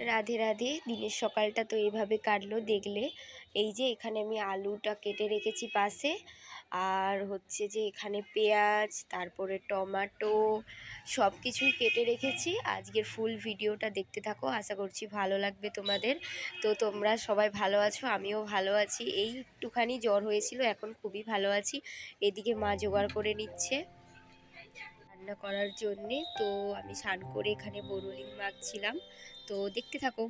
রাধে রাধে। দিনের সকালটা তো এইভাবে কাটলো দেখলে। এই যে এখানে আমি আলুটা কেটে রেখেছি পাশে। আর হচ্ছে যে এখানে পেঁয়াজ, তারপরে টমাটো সব কিছুই কেটে রেখেছি। আজকের ফুল ভিডিওটা দেখতে থাকো। আশা করছি ভালো লাগবে তোমাদের। তো তোমরা সবাই ভালো আছো, আমিও ভালো আছি। এই একটুখানি জ্বর হয়েছিল, এখন খুবই ভালো আছি। এদিকে মা জোগাড় করে নিচ্ছে। রান্না করার জন্যে। তো আমি স্নান করে এখানে বরুলিং মাখছিলাম তো দেখতে থাকো।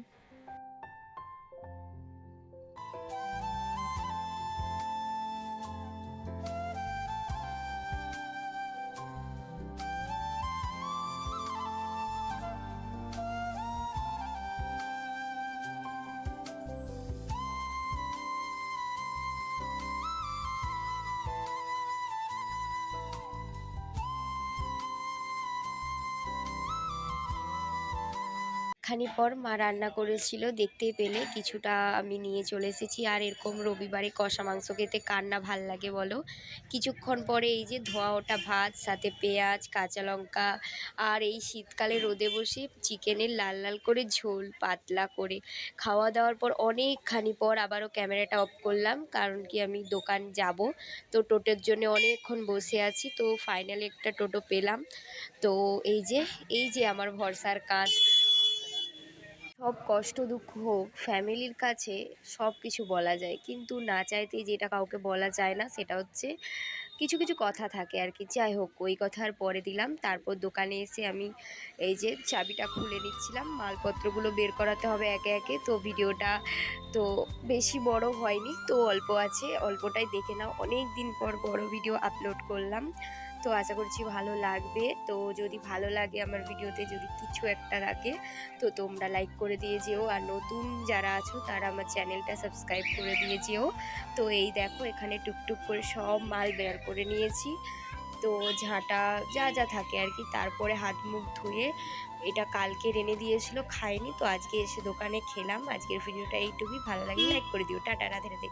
খানিক পর মা রান্না করেছিল, দেখতেই পেলে কিছুটা আমি নিয়ে চলে এসেছি। আর এরকম রবিবারে কষা মাংস খেতে কার না ভালো লাগে বলো? কিছুক্ষণ পরে এই যে ধোয়া ওটা ভাত, সাথে পেঁয়াজ, কাঁচা লঙ্কা আর এই শীতকালে রোদে বসে চিকেনের লাল লাল করে ঝোল, পাতলা করে খাওয়া দাওয়ার পর অনেকখানি পর আবারও ক্যামেরাটা অফ করলাম, কারণ কি আমি দোকান যাব। তো টোটোর জন্য অনেকক্ষণ বসে আছি, তো ফাইনালি একটা টোটো পেলাম। তো এই যে এই যে আমার ভরসার কাঁধ সব কষ্ট, দুঃখ হোক ফ্যামিলির কাছে সব কিছু বলা যায়। কিন্তু না চাইতেই যেটা কাউকে বলা যায় না, সেটা হচ্ছে কিছু কিছু কথা থাকে আর কি। যাই হোক, ওই কথার পরে দিলাম। তারপর দোকানে এসে আমি এই যে চাবিটা খুলে নিচ্ছিলাম। মালপত্রগুলো বের করাতে হবে একে একে। তো ভিডিওটা তো বেশি বড় হয়নি, তো অল্প আছে। অল্পটাই দেখে নাও। অনেক দিন পর বড় ভিডিও আপলোড করলাম। তো আশা করছি ভালো লাগবে। তো যদি ভালো লাগে আমার ভিডিওতে যদি কিছু একটা থাকে তো তোমরা লাইক করে দিয়ে যেও। আর নতুন যারা আছো, তারা আমার চ্যানেলটা সাবস্ক্রাইব করে দিয়ে যেও। তো এই দেখো, এখানে টুকটুক করে সব মাল বের করে নিয়েছি। তো ঝাঁটা যা যা থাকে আর কি, তারপরে হাত মুখ ধুয়ে এটা কালকে রেনে দিয়েছিল, খাইনি। তো আজকে এসে দোকানে খেলাম। আজকের ভিডিওটা এইটুকুই। ভালো লাগে লাইক করে দিও। টাটা, রাধে রাধে।